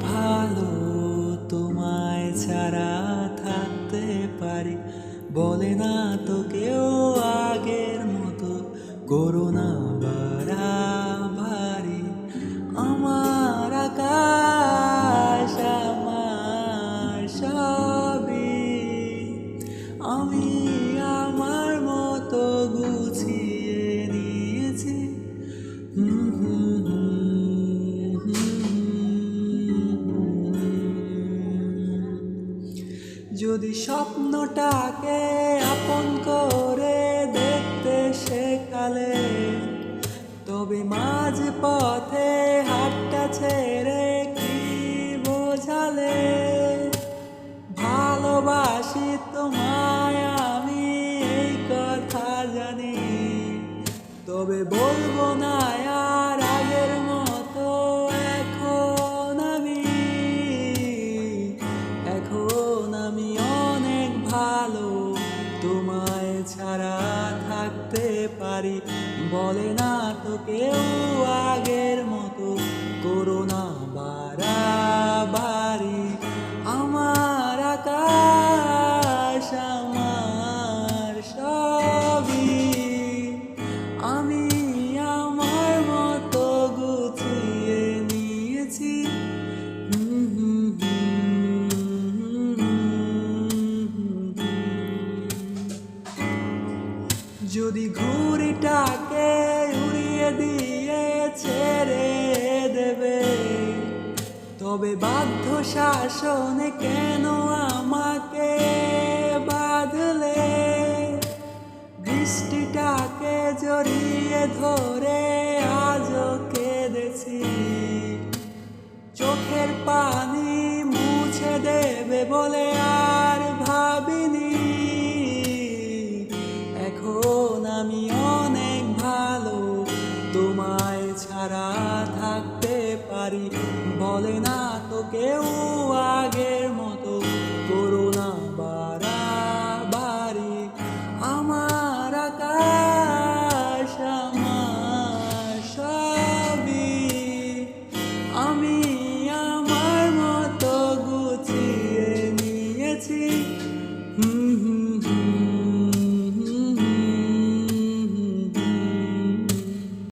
ভালো তোমায় ছাড়া থাকতে পারি। বলে না তো কেউ আগের মতো করোনা বাড়াবাড়ি আমার আকাশ, আমার সবই। আমি যদি স্বপ্নটাকে আপন করে দেখতে শেখালে, তবে মাঝ পথে হাতটা ছেড়ে কি বোঝালে? ভালোবাসি তোমায়, আমি এই কথা জানি, তবে বলব না থাকতে পারি। বলে না তো কেউ আগের মতো করোনা বাড়াবাড়ি। আমার আকাশ, আমার সবই। আমি আমার মতো গুছিয়ে নিয়েছি। যদি ঘুড়িটাকে উড়িয়ে দিয়ে ছেড়ে দেবে, তবে বাধ্য শাসনে কেন আমাকে বাঁধলে? বৃষ্টিটাকে জড়িয়ে ধরে আজও কেঁদেছি। চোখের পানি মুছে দেবে বলে পারি বলে না তো কেউ আগের